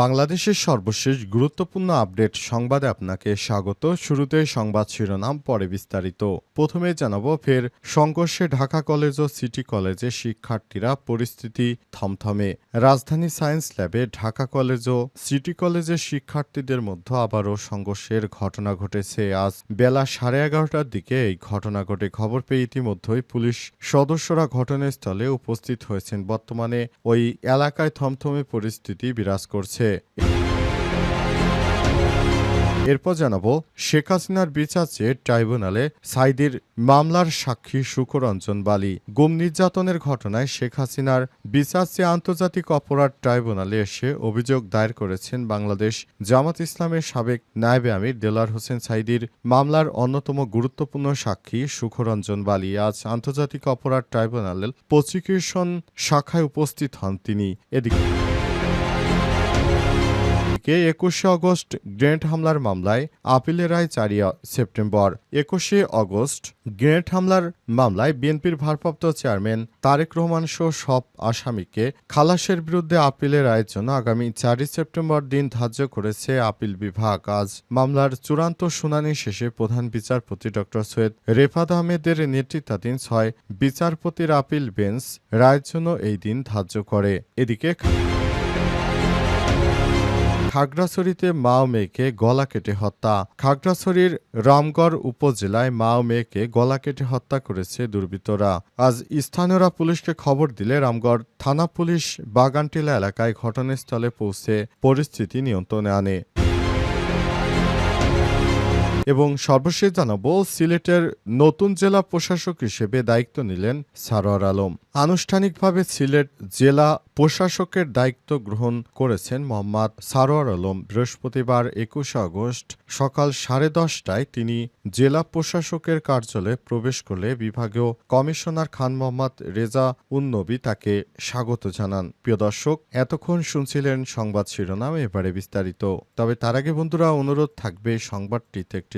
বাংলাদেশের সর্বশেষ গুরুত্বপূর্ণ আপডেট সংবাদে আপনাকে স্বাগত। শুরুতে সংবাদ শিরোনাম, পরে বিস্তারিত। প্রথমে জানাব, ফের সংঘর্ষে ঢাকা কলেজ ও সিটি কলেজে শিক্ষার্থীরা পরিস্থিতি থমথমে। রাজধানী সায়েন্স ল্যাবে ঢাকা কলেজ ও সিটি কলেজের শিক্ষার্থীদের মধ্যে আবারও সংঘর্ষের ঘটনা ঘটেছে। আজ বেলা সাড়ে এগারোটার দিকে এই ঘটনা ঘটে। খবর পেয়ে ইতিমধ্যেই পুলিশ সদস্যরা ঘটনাস্থলে উপস্থিত হয়েছেন। বর্তমানে ওই এলাকায় থমথমে পরিস্থিতি বিরাজ করছে। এরপর জানাব, শেখ হাসিনার বিচার চেয়ে ট্রাইব্যুনালে সাইদির মামলার সাক্ষী সুখরঞ্জন বালি। গুম নির্যাতনের ঘটনায় শেখ হাসিনার বিচার চেয়ে আন্তর্জাতিক অপরাধ ট্রাইব্যুনালে এসে অভিযোগ দায়ের করেছেন বাংলাদেশ জামাত ইসলামের সাবেক নায়েবে আমির দেলার হোসেন সাইদির মামলার অন্যতম গুরুত্বপূর্ণ সাক্ষী সুখরঞ্জন বালি। আজ আন্তর্জাতিক অপরাধ ট্রাইব্যুনালের প্রসিকিউশন শাখায় উপস্থিত হন তিনি। এদিকে কে একুশে অগস্ট গ্রেনেড হামলার মামলায় আপিলের রায় চারি সেপ্টেম্বর। একুশে অগস্ট গ্রেনেড হামলার মামলায় বিএনপির ভারপ্রাপ্ত চেয়ারম্যান তারেক রহমান সহ সব আসামিকে খালাসের বিরুদ্ধে আপিলের রায়ের জন্য আগামী চারই সেপ্টেম্বর দিন ধার্য করেছে আপিল বিভাগ। আজ মামলার চূড়ান্ত শুনানি শেষে প্রধান বিচারপতি ড সৈয়দ রেফাত আহমেদের নেতৃত্বাধীন ছয় বিচারপতির আপিল বেঞ্চ রায়ের জন্য এই দিন ধার্য করে। এদিকে খাগড়াছড়িতে মা মেয়েকে গলা কেটে হত্যা। খাগড়াছড়ির রামগড় উপজেলায় মা মেয়েকে গলা কেটে হত্যা করেছে দুর্বৃত্তরা। আজ স্থানীয়রা পুলিশকে খবর দিলে রামগড় থানা পুলিশ বাগানটিলা এলাকায় ঘটনাস্থলে পৌঁছে পরিস্থিতি নিয়ন্ত্রণে আনে। এবং সর্বশেষ জানাব, সিলেটের নতুন জেলা প্রশাসক হিসেবে দায়িত্ব নিলেন সারোয়ার আলম। আনুষ্ঠানিকভাবে সিলেট জেলা প্রশাসকের দায়িত্ব গ্রহণ করেছেন মোহাম্মদ সারোয়ার আলম। বৃহস্পতিবার একুশে আগস্ট সকাল সাড়ে দশটায় তিনি জেলা প্রশাসকের কার্যালয়ে প্রবেশ করলে বিভাগীয় কমিশনার খান মোহাম্মদ রেজা উন্নবী তাকে স্বাগত জানান। প্রিয় দর্শক, এতক্ষণ শুনছিলেন সংবাদ শিরোনাম, এবারে বিস্তারিত। তবে তার আগে বন্ধুরা, অনুরোধ থাকবে সংবাদটিতে একটি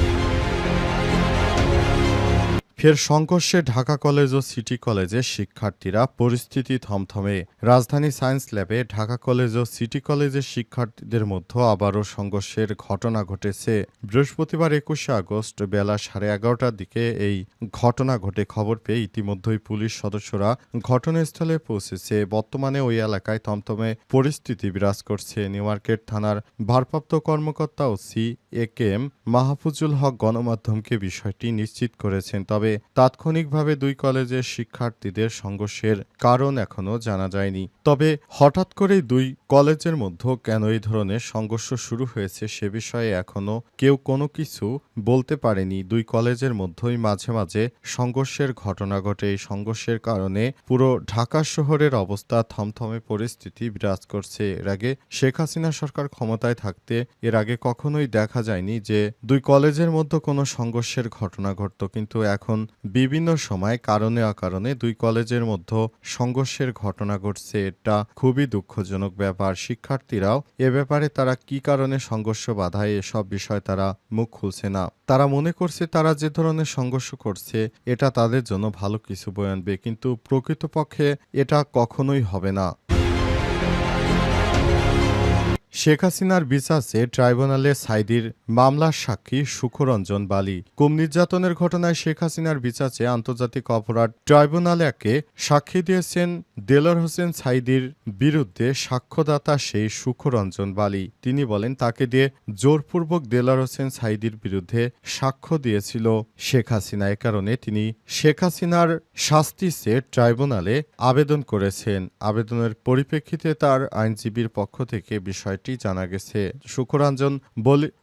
ফের সংঘর্ষে ঢাকা কলেজ ও সিটি কলেজের শিক্ষার্থীরা পরিস্থিতি থমথমে। রাজধানী সায়েন্স ল্যাবে ঢাকা কলেজ ও সিটি কলেজের শিক্ষার্থীদের মধ্যে আবারও সংঘর্ষের ঘটনা ঘটেছে। বৃহস্পতিবার একুশে আগস্ট বেলা সাড়ে এগারোটার দিকে এই ঘটনা ঘটে। খবর পেয়ে ইতিমধ্যেই পুলিশ সদস্যরা ঘটনাস্থলে পৌঁছেছে। বর্তমানে ওই এলাকায় থমথমে পরিস্থিতি বিরাজ করছে। নিউমার্কেট থানার ভারপ্রাপ্ত কর্মকর্তা O C A K M Mahfuzul Haque গণমাধ্যমকে বিষয়টি নিশ্চিত করেছেন। তবে তাৎক্ষণিকভাবে দুই কলেজের শিক্ষার্থীদের সংঘর্ষের কারণ এখনও জানা যায়নি। তবে হঠাৎ করেই দুই কলেজের মধ্যে কেন এই ধরনের সংঘর্ষ শুরু হয়েছে সে বিষয়ে এখনও কেউ কোনো কিছু বলতে পারেনি। দুই কলেজের মধ্যেই মাঝে মাঝে সংঘর্ষের ঘটনা ঘটে। এই সংঘর্ষের কারণে পুরো ঢাকা শহরের অবস্থা থমথমে পরিস্থিতি বিরাজ করছে। এর আগে শেখ হাসিনা সরকার ক্ষমতায় থাকতে এর আগে কখনোই দেখা যায়নি যে দুই কলেজের মধ্যে কোনো সংঘর্ষের ঘটনা ঘটত। কিন্তু এখন বিভিন্ন সময় কারণে অকারণে দুই কলেজের মধ্যে সংঘর্ষের ঘটনা ঘটছে। এটা খুবই দুঃখজনক ব্যাপার। শিক্ষার্থীরাও এ ব্যাপারে তারা কি কারণে সংঘর্ষ বাধায় এসব বিষয় তারা মুখ খুলছে না? তারা মনে করছে তারা যে ধরনের সংঘর্ষ করছে, এটা তাদের জন্য ভালো কিছু বয়ে আনবে কিন্তু প্রকৃতপক্ষে এটা কখনোই হবে না। শেখ হাসিনার বিচারে ট্রাইব্যুনালে সাইদির মামলার সাক্ষী সুখরঞ্জন বালি। কুম নির্যাতনের ঘটনায় শেখ হাসিনার বিচারে আন্তর্জাতিক অপরাধ ট্রাইব্যুনালকে সাক্ষী দিয়েছেন দেলোর হোসেন সাইদির বিরুদ্ধে সাক্ষ্যদাতা সেই সুখরঞ্জন বালি। তিনি বলেন, তাকে দিয়ে জোরপূর্বক দেলার হোসেন সাইদির বিরুদ্ধে সাক্ষ্য দিয়েছিল শেখ হাসিনা। এ কারণে তিনি শেখ হাসিনার শাস্তি চেয়ে ট্রাইব্যুনালে আবেদন করেছেন। আবেদনের পরিপ্রেক্ষিতে তার আইনজীবীর পক্ষ থেকে বিষয়টি বিষয়টি জানা গেছে। সুখরঞ্জন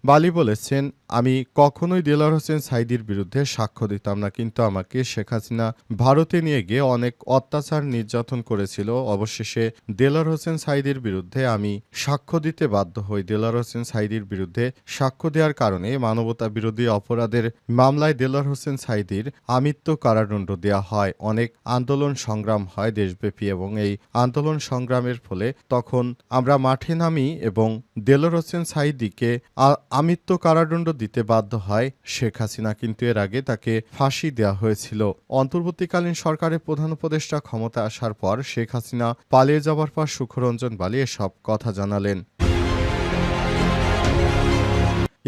বালি বলেছেন, আমি কখনোই দেলার হোসেন সাইদির বিরুদ্ধে সাক্ষ্য দিতাম না, কিন্তু আমাকে শেখ হাসিনা ভারতে নিয়ে গিয়ে অনেক অত্যাচার নির্যাতন করেছিল। অবশেষে দেলার হোসেন সাইদির বিরুদ্ধে আমি সাক্ষ্য দিতে বাধ্য হই। দেলার হোসেন সাইদির বিরুদ্ধে সাক্ষ্য দেওয়ার কারণে মানবতা বিরোধী অপরাধের মামলায় দেলার হোসেন সাইদির আমৃত্য কারাদণ্ড দেওয়া হয়। অনেক আন্দোলন সংগ্রাম হয় দেশব্যাপী এবং এই আন্দোলন সংগ্রামের ফলে তখন আমরা মাঠে নামি এবং দেলোর হোসেন সাইদিকে আমিত্ব কারাদণ্ড দিতে বাধ্য হয় শেখ হাসিনা, কিন্তু এর আগে তাকে ফাঁসি দেওয়া হয়েছিল। অন্তর্বর্তীকালীন সরকারের প্রধান উপদেষ্টা ক্ষমতা আসার পর শেখ হাসিনা পালিয়ে যাওয়ার পর সুখরঞ্জন বালি এসব কথা জানালেন।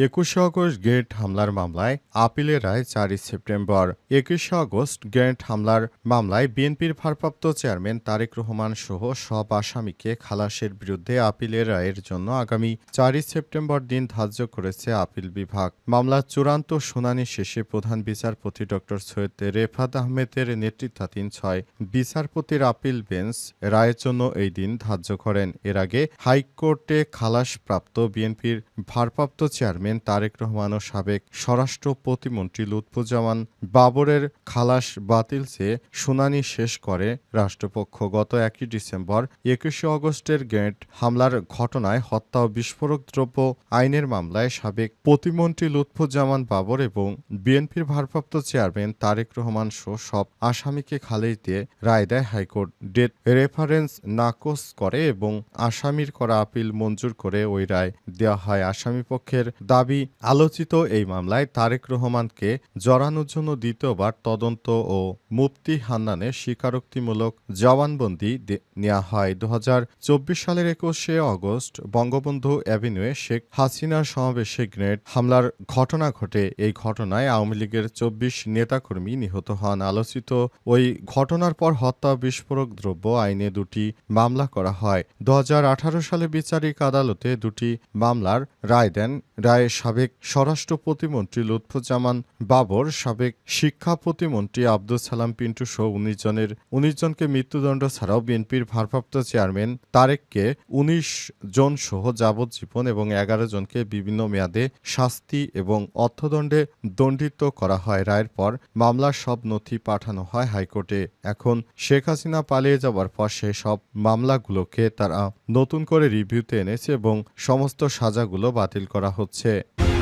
একুশে আগস্ট গ্রেট হামলার মামলায় আপিলের রায় চারই সেপ্টেম্বর। একুশে আগস্ট গ্রেট হামলার মামলায় বিএনপির ভারপ্রাপ্ত চেয়ারম্যান তারেক রহমান সহ সব আসামিকে খালাসের বিরুদ্ধে আপিলের রায়ের জন্য আগামী চারই সেপ্টেম্বর দিন ধার্য করেছে আপিল বিভাগ। মামলার চূড়ান্ত শুনানি শেষে প্রধান বিচারপতি ড সৈয়দ রেফাত আহমেদের নেতৃত্বাধীন ছয় বিচারপতির আপিল বেঞ্চ রায়ের জন্য এই দিন ধার্য করেন। এর আগে হাইকোর্টে খালাসপ্রাপ্ত বিএনপির ভারপ্রাপ্ত চেয়ারম্যান তারেক রহমান ও সাবেক স্বরাষ্ট্র প্রতিমন্ত্রী লুৎফুজ্জামান বাবরের খালাস বাতিল চেয়ে শুনানি শেষ করে রাষ্ট্রপক্ষ। গত একই ডিসেম্বর একুশে অগস্টের গেট হামলার ঘটনায় হত্যা ও বিস্ফোরক দ্রব্য আইনের মামলায় সাবেক প্রতিমন্ত্রী লুৎফুজ্জামান বাবর এবং বিএনপির ভারপ্রাপ্ত চেয়ারম্যান তারেক রহমান সহ সব আসামিকে খালেজ দিয়ে রায় দেয় হাইকোর্ট। ডেট রেফারেন্স নাকচ করে এবং আসামির করা আপিল মঞ্জুর করে ওই রায় দেওয়া হয়। আসামি পক্ষের দাবি আলোচিত এই মামলায় তারেক রহমানকে জড়ানোর জন্য দ্বিতীয়বার তদন্ত ও মুফতি হান্নানে স্বীকারোক্তিমূলক জবানবন্দি নেওয়া হয়। দু হাজার চব্বিশ সালের একুশে অগস্ট বঙ্গবন্ধু অ্যাভিনিউয়ে শেখ হাসিনার সমাবেশে গ্রেনেড হামলার ঘটনা ঘটে। এই ঘটনায় আওয়ামী লীগের চব্বিশ নেতাকর্মী নিহত হন। আলোচিত ওই ঘটনার পর হত্যা বিস্ফোরক দ্রব্য আইনে দুটি মামলা করা হয়। দু হাজার আঠারো সালে বিচারিক আদালতে দুটি মামলার রায় দেন রায়ে সাবেক স্বরাষ্ট্র প্রতিমন্ত্রী লুৎফুজ্জামান বাবর, সাবেক শিক্ষা প্রতিমন্ত্রী আব্দুল সালাম পিন্টু সহ উনিশ জনের, উনিশ জনকে মৃত্যুদণ্ড ছাড়াও বিএনপির ভারপ্রাপ্ত চেয়ারম্যান তারেককে উনিশ জন সহ যাবজ্জীবন এবং এগারো জনকে বিভিন্ন মেয়াদে শাস্তি এবং অর্থদণ্ডে দণ্ডিত করা হয়। রায়ের পর মামলার সব নথি পাঠানো হয় হাইকোর্টে। এখন শেখ হাসিনা পালিয়ে যাওয়ার পর সেই সব মামলাগুলোকে তারা নতুন করে রিভিউতে এনেছে এবং সমস্ত সাজাগুলো বাতিল করা হচ্ছে। noche.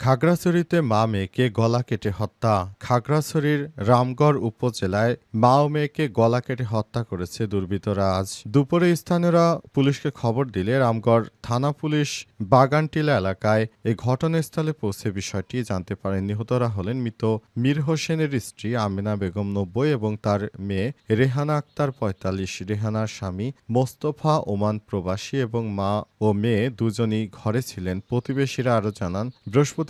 খাগড়াছড়িতে মা মেয়েকে গলা কেটে হত্যা। খাগড়াছড়ির রামগড় উপজেলায় মা ও মেয়েকে গলা কেটে হত্যা করেছে দুর্বৃত্তরা। আজ দুপুরে স্থানীয়রা পুলিশকে খবর দিলে রামগড় থানা পুলিশ বাগানটিলা এলাকায় এই ঘটনাস্থলে পৌঁছে বিষয়টি জানতে পারেন। নিহতরা হলেন মৃত মীর হোসেনের স্ত্রী আমিনা বেগম নব্বই এবং তার মেয়ে রেহানা আক্তার পঁয়তাল্লিশ। রেহানার স্বামী মোস্তফা ওমান প্রবাসী এবং মা ও মেয়ে দুজনই ঘরে ছিলেন। প্রতিবেশীরা আরও জানান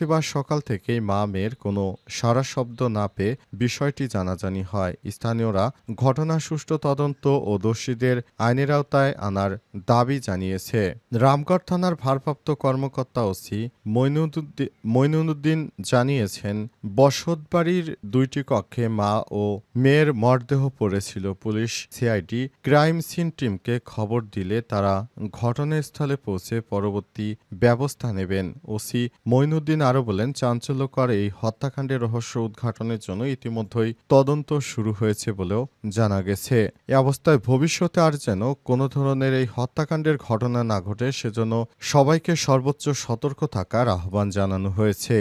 বৃহস্পতিবার সকাল থেকেই মা মেয়ের কোনো সারা শব্দ না পেয়ে বিষয়টি জানাজানি হয়। স্থানীয়রা ঘটনা সুষ্ঠু তদন্ত ও দোষীদের আইনের আওতায় আনার দাবি জানিয়েছে। রামগড় থানার ভারপ্রাপ্ত কর্মকর্তা ওসি মইনুদ্দিন জানিয়েছেন, বসতবাড়ির দুইটি কক্ষে মা ও মেয়ের মরদেহ পড়েছিল। পুলিশ সিআইডি ক্রাইম সিন টিমকে খবর দিলে তারা ঘটনাস্থলে পৌঁছে পরবর্তী ব্যবস্থা নেবেন। ওসি মইনুদ্দিন আরও বলেন, চাঞ্চল্যকর এই হত্যাকাণ্ডের রহস্য উদ্ঘাটনের জন্য ইতিমধ্যেই তদন্ত শুরু হয়েছে বলেও জানা গেছে। এ অবস্থায় ভবিষ্যতে আর যেন কোনো ধরনের এই হত্যাকাণ্ডের ঘটনা না ঘটে, সেজন্য সবাইকে সর্বোচ্চ সতর্ক থাকার আহ্বান জানানো হয়েছে।